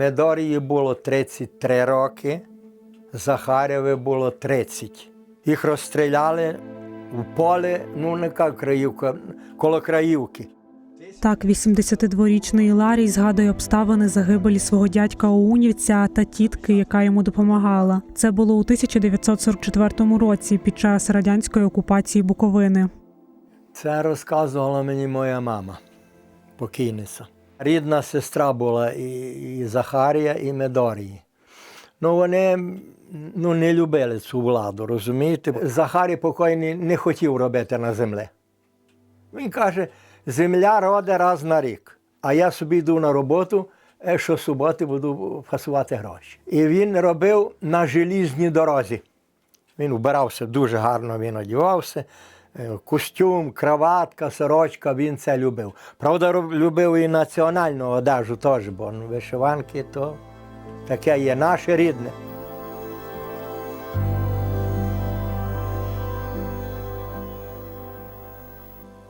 Медорії було 33 роки, Захарєві було 30. Їх розстріляли в полі, ну не як краївка, коло краївки. Так, 82-річний Іларій згадує обставини загибелі свого дядька Оунівця та тітки, яка йому допомагала. Це було у 1944 році під час радянської окупації Буковини. Це розказувала мені моя мама, покійниця. Рідна сестра була і, і Захарія, і Медорії. Ну, вони ну, не любили цю владу, розумієте? Захарій покойний не хотів робити на землі. Він каже, земля роде раз на рік, а я собі йду на роботу, е, щосуботи буду фасувати гроші. І він робив на желізній дорозі. Він вбирався дуже гарно, він одягався. Е, Костюм, краватка, сорочка, він це любив. Правда, любив і національну одежу теж, бо ну, вишиванки то таке є наше рідне.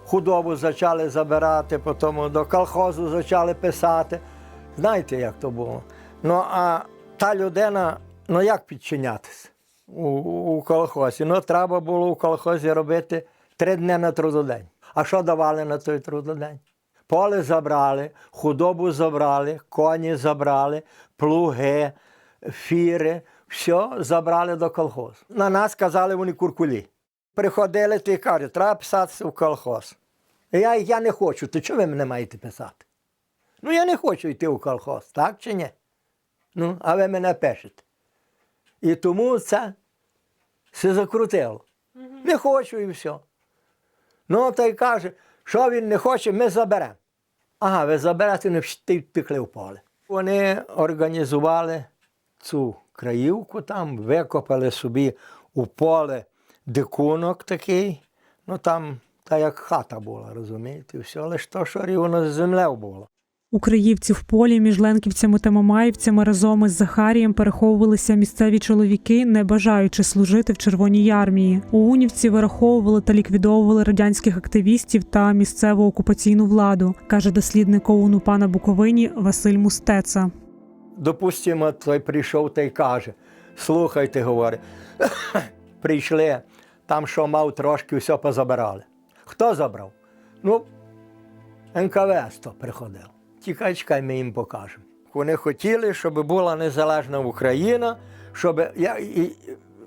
Худобу почали забирати, потім до колхозу почали писати. Знаєте, як то було? Ну, а та людина, ну як підчинятися у, у колхозі? Ну, треба було у колхозі робити три дні на трудодень. А що давали на той трудодень? Поле забрали, худобу забрали, коні забрали, плуги, фіри, все забрали до колхозу. На нас казали вони куркулі. Приходили ти кажуть, треба писатися в колхоз. Я, я не хочу, то чого ви мене маєте писати? Ну, я не хочу йти в колхоз, так чи ні? Ну, а ви мене пишете. І тому це все закрутило. Не хочу і все. Ну, та й каже, що він не хоче, ми заберемо. Ага, ви заберете, не втекли в поле. Вони організували цю краївку там, викопали собі у поле дикунок такий, ну там та як хата була, розумієте, все, але ж то, що рівно з землею було. У Криївці в полі між Ленківцями та Мамаївцями разом із Захарієм переховувалися місцеві чоловіки, не бажаючи служити в Червоній армії. Оунівці вираховували та ліквідовували радянських активістів та місцеву окупаційну владу, каже дослідник ОУН у пана Буковині Василь Мустеца. Допустимо, той прийшов та й каже: слухайте, говорить, прийшли, там що мав трошки, все позабирали. Хто забрав? Ну, НКВС то приходив. Тікай, чекай, ми їм покажемо. Вони хотіли, щоб була незалежна Україна, щоб я і,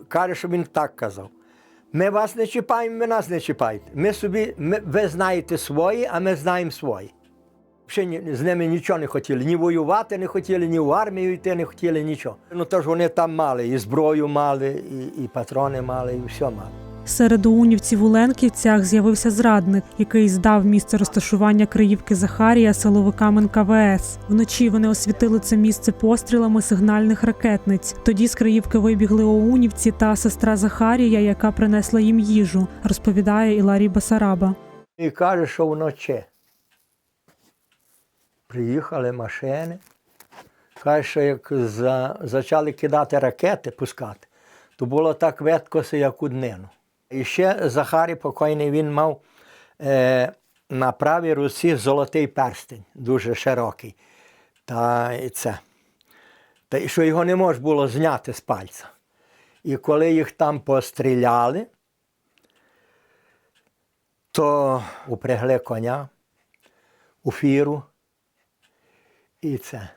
каже, що він так казав. Ми вас не чіпаємо, ви нас не чіпайте. Ми собі, ми, ви знаєте свої, а ми знаємо свої. Ні, з ними нічого не хотіли, ні воювати не хотіли, ні в армію йти не хотіли, нічого. Ну тож вони там мали, і зброю мали, і, і патрони мали, і все мали. Серед оунівців у Ленківцях з'явився зрадник, який здав місце розташування Криївки Захарія силовикам НКВС. Вночі вони освітили це місце пострілами сигнальних ракетниць. Тоді з Криївки вибігли оунівці та сестра Захарія, яка принесла їм їжу, розповідає Іларій Басараба. І каже, що вночі. Приїхали машини. Каже, що як за, почали кидати ракети, пускати, то було так веткося, як у днину. І ще Захарій покойний він мав е, на правій руці золотий перстень, дуже широкий. Та і це. Та що його не можна було зняти з пальця. І коли їх там постріляли, то упрягли коня у фіру і це.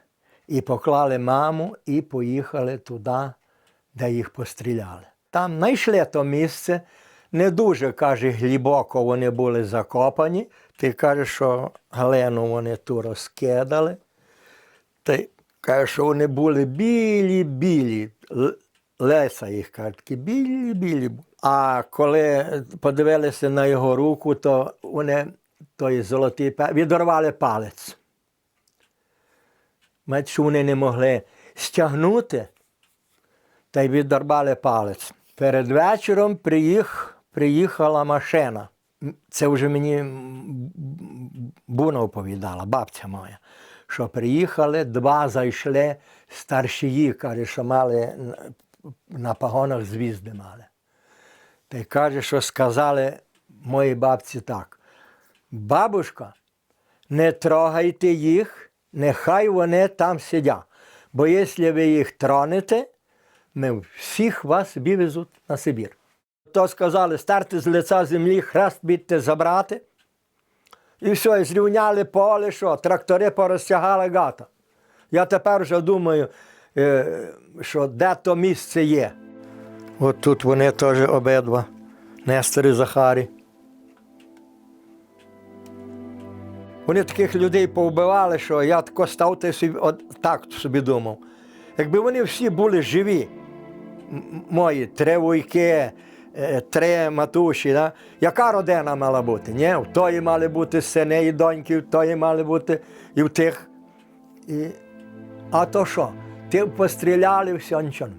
І поклали маму і поїхали туди, де їх постріляли. Там знайшли то місце, не дуже, каже, глибоко вони були закопані. Ти каже, що Галину вони ту розкидали. Та й каже, що вони були білі-білі. Леса їх каже, такі білі-білі. А коли подивилися на його руку, то вони той золотий пе- відорвали палець. Що вони не могли стягнути, та й відорвали палець. Перед вечором приїх, приїхала машина. Це вже мені Буна оповідала, бабця моя, що приїхали, два зайшли старшії, каже, що мали на погонах звізди мали. Та й каже, що сказали моїй бабці так. Бабушка, не трогайте їх, нехай вони там сидять. Бо якщо ви їх тронете, ми всіх вас вивезуть на Сибір. То сказали, старте з лиця землі, хрест бідьте забрати. І все, і зрівняли поле, що трактори порозтягали гата. Я тепер вже думаю, е, що де то місце є. От тут вони теж обидва, Нестор і Захарій. Вони таких людей повбивали, що я тако став та собі, от, так собі думав. Якби вони всі були живі, мої три вуйки, три матуші, да? яка родина мала бути? Ні? В тої мали бути сини і доньки, в тої мали бути і в тих. І... А то що? Ти постріляли, все нічого.